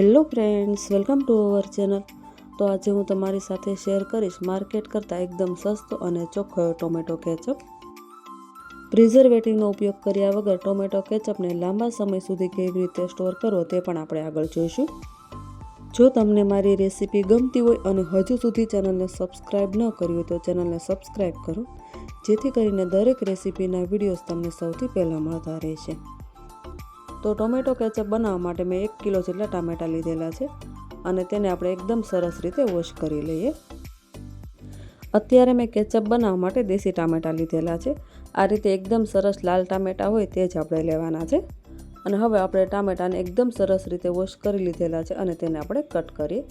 Hello friends, welcome to our channel. તો આજે હું તમારી સાથે શેર કરીશ માર્કેટ કરતાં એકદમ સસ્તો અને ચોખ્ખો ટોમેટો કેચઅપ. પ્રિઝર્વેટિવનો ઉપયોગ કર્યા વગર ટોમેટો કેચઅપને લાંબા સમય સુધી કેવી રીતે સ્ટોર કરવો તે પણ આપણે આગળ જોઈશું. જો તમને મારી રેસીપી ગમતી હોય અને હજુ સુધી ચેનલને સબસ્ક્રાઇબ ન કરી હોય તો ચેનલને સબસ્ક્રાઇબ કરો, જેથી કરીને દરેક રેસીપીના વિડીયોઝ તમને સૌથી પહેલાં મળતા રહેશે. તો ટોમેટો કેચઅપ બનાવવા માટે મેં એક કિલો જેટલા ટામેટાં લીધેલા છે અને તેને આપણે એકદમ સરસ રીતે વોશ કરી લઈએ. અત્યારે મેં કેચઅપ બનાવવા માટે દેશી ટામેટાં લીધેલા છે. આ રીતે એકદમ સરસ લાલ ટામેટાં હોય તે જ આપણે લેવાના છે. અને હવે આપણે ટામેટાને એકદમ સરસ રીતે વોશ કરી લીધેલા છે અને તેને આપણે કટ કરીએ.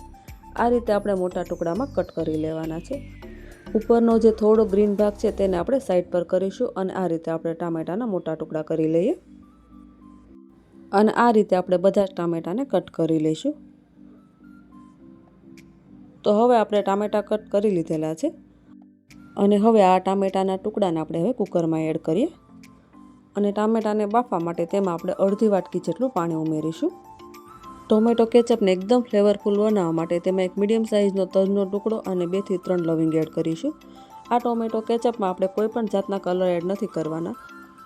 આ રીતે આપણે મોટા ટુકડામાં કટ કરી લેવાના છે. ઉપરનો જે થોડો ગ્રીન ભાગ છે તેને આપણે સાઈડ પર કરીશું અને આ રીતે આપણે ટામેટાના મોટા ટુકડા કરી લઈએ. અને આ રીતે આપણે બધા જ ટામેટાને કટ કરી લઈશું. તો હવે આપણે ટામેટાં કટ કરી લીધેલા છે. અને હવે આ ટામેટાના ટુકડાને આપણે હવે કુકરમાં એડ કરીએ. અને ટામેટાને બાફવા માટે તેમાં આપણે અડધી વાટકી જેટલું પાણી ઉમેરીશું. ટોમેટો કેચઅપને એકદમ ફ્લેવરફુલ બનાવવા માટે તેમાં એક મીડિયમ સાઇઝનો તજનો ટુકડો અને બેથી ત્રણ લવિંગ એડ કરીશું. આ ટોમેટો કેચઅપમાં આપણે કોઈ પણ જાતના કલર એડ નથી કરવાના.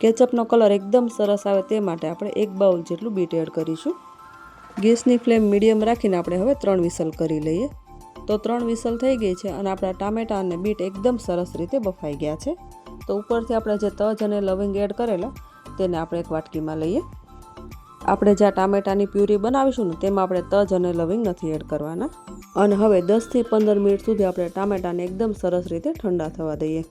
કેચઅપનો કલર એકદમ સરસ આવે તે માટે આપણે એક બાઉલ જેટલું બીટ એડ કરીશું. ગેસની ફ્લેમ મીડિયમ રાખીને આપણે હવે ત્રણ વિસલ કરી લઈએ. તો ત્રણ વિસલ થઈ ગઈ છે અને આપણા ટામેટાં અને બીટ એકદમ સરસ રીતે બફાઈ ગયા છે. તો ઉપરથી આપણે જે તજ અને લવિંગ એડ કરેલા, તેને આપણે એક વાટકીમાં લઈએ. આપણે જ્યાં ટામેટાની પ્યુરી બનાવીશું ને તેમાં આપણે તજ અને લવિંગ નથી એડ કરવાના. અને હવે દસથી પંદર મિનિટ સુધી આપણે ટામેટાને એકદમ સરસ રીતે ઠંડા થવા દઈએ.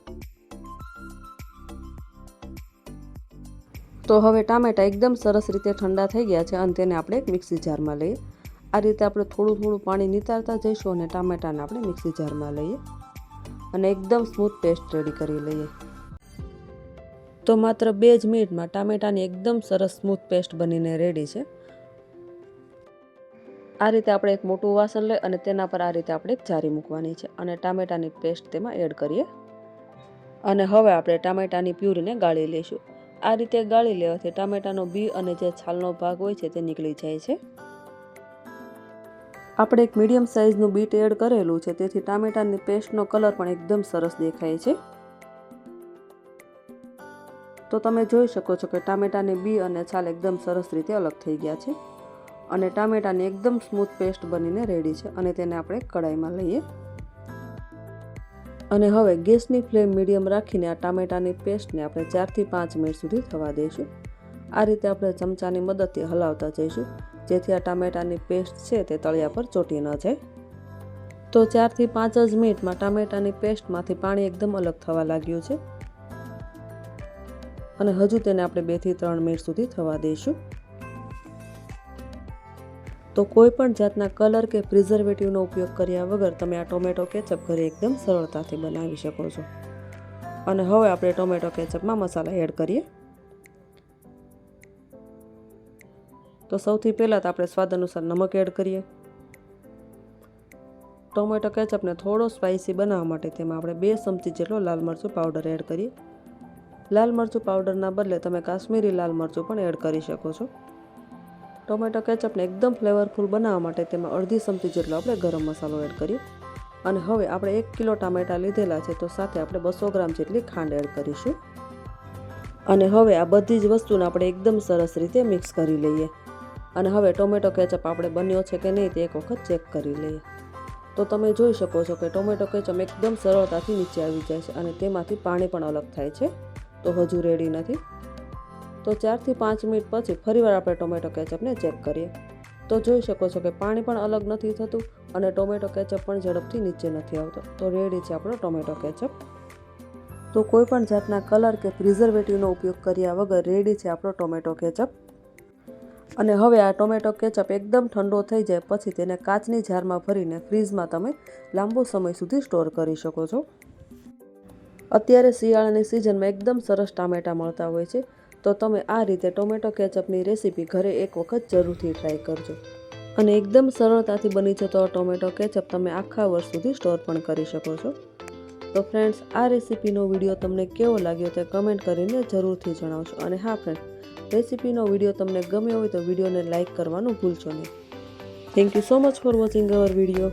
તો હવે ટામેટાં એકદમ સરસ રીતે ઠંડા થઈ ગયા છે અને તેને આપણે મિક્સી જારમાં લઈએ. આ રીતે આપણે થોડું થોડું પાણી નિતારતા જઈશું અને ટામેટાને આપણે મિક્સી જારમાં લઈએ અને એકદમ સ્મૂથ પેસ્ટ રેડી કરી લઈએ. તો માત્ર બે જ મિનિટમાં ટામેટાની એકદમ સરસ સ્મૂથ પેસ્ટ બનીને રેડી છે. આ રીતે આપણે એક મોટું વાસણ લઈ અને તેના પર આ રીતે આપણે જારી મૂકવાની છે અને ટામેટાની પેસ્ટ તેમાં એડ કરીએ. અને હવે આપણે ટામેટાની પ્યુરીને ગાળી લઈશું. આ રીતે ગાળી લેવાથી ટામેટાનો બી અને જે છાલનો ભાગ હોય છે તે નીકળી જાય છે. આપણે એક મીડિયમ સાઇઝનું બીટ એડ કરેલું છે, તેથી ટામેટાની પેસ્ટનો કલર પણ એકદમ સરસ દેખાય છે. તો તમે જોઈ શકો છો કે ટામેટાની બી અને છાલ એકદમ સરસ રીતે અલગ થઈ ગયા છે અને ટામેટાની એકદમ સ્મૂથ પેસ્ટ બનીને રેડી છે અને તેને આપણે કડાઈમાં લઈએ. અને હવે ગેસની ફ્લેમ મીડિયમ રાખીને આ ટામેટાની પેસ્ટને આપણે ચારથી પાંચ મિનિટ સુધી થવા દઈશું. આ રીતે આપણે ચમચાની મદદથી હલાવતા જઈશું, જેથી આ ટામેટાની પેસ્ટ છે તે તળિયા પર ચોટી ન જાય. તો ચારથી પાંચ જ મિનિટમાં ટામેટાની પેસ્ટમાંથી પાણી એકદમ અલગ થવા લાગ્યું છે. અને હજુ તેને આપણે બેથી ત્રણ મિનિટ સુધી થવા દઈશું. તો કોઈ પણ જાતના કલર કે પ્રિઝર્વેટિવનો ઉપયોગ કર્યા વગર તમે આ ટોમેટો કેચઅપ ઘરે એકદમ સરળતાથી બનાવી શકો છો. અને હવે આપણે ટોમેટો કેચઅપમાં મસાલા એડ કરીએ. તો સૌથી પહેલાં તો આપણે સ્વાદ અનુસાર નમક એડ કરીએ. ટોમેટો કેચઅપને થોડો સ્પાઇસી બનાવવા માટે તેમાં આપણે બે ચમચી જેટલો લાલ મરચું પાવડર એડ કરીએ. લાલ મરચું પાવડરના બદલે તમે કાશ્મીરી લાલ મરચું પણ એડ કરી શકો છો. ટોમેટો કેચઅપને એકદમ ફ્લેવરફુલ બનાવવા માટે તેમાં અડધી ચમચી જેટલો આપણે ગરમ મસાલો એડ કરીએ અને હવે આપણે એક કિલો ટામેટાં લીધેલા છે તો સાથે આપણે બસો ગ્રામ જેટલી ખાંડ એડ કરીશું. અને હવે આ બધી જ વસ્તુને આપણે એકદમ સરસ રીતે મિક્સ કરી લઈએ. અને હવે ટોમેટો કેચઅપ આપણે બન્યો છે કે નહીં તે એક વખત ચેક કરી લઈએ. તો તમે જોઈ શકો છો કે ટોમેટો કેચઅપ એકદમ સરળતાથી નીચે આવી જાય છે અને તેમાંથી પાણી પણ અલગ થાય છે. તો હજુ રેડી નથી. તો ચારથી પાંચ મિનિટ પછી ફરીવાર આપણે ટોમેટો કેચઅપને ચેક કરીએ. તો જોઈ શકો છો કે પાણી પણ અલગ નથી થતું અને ટોમેટો કેચઅપ પણ ઝડપથી નીચે નથી આવતો. તો રેડી છે આપણો ટોમેટો કેચઅપ. તો કોઈ પણ જાતના કલર કે પ્રિઝર્વેટિવનો ઉપયોગ કર્યા વગર રેડી છે આપણો ટોમેટો કેચઅપ. અને હવે આ ટોમેટો કેચઅપ એકદમ ઠંડો થઈ જાય પછી તેને કાચની જારમાં ભરીને ફ્રીઝમાં તમે લાંબો સમય સુધી સ્ટોર કરી શકો છો. અત્યારે શિયાળાની સિઝનમાં એકદમ સરસ ટામેટાં મળતા હોય છે. તો તમે આ રીતે ટોમેટો કેચઅપની રેસીપી ઘરે એક વખત જરૂરથી ટ્રાય કરજો. અને એકદમ સરળતાથી બની જતો ટોમેટો કેચઅપ તમે આખા વર્ષ સુધી સ્ટોર પણ કરી શકો છો. તો ફ્રેન્ડ્સ આ રેસીપીનો વીડિયો તમને કેવો લાગ્યો તે કમેન્ટ કરીને જરૂરથી જણાવશો અને હા ફ્રેન્ડ રેસીપીનો વીડિયો તમને ગમ્યો હોય તો વિડીયોને લાઇક કરવાનું ભૂલશો નહીં. Thank you so much for watching our video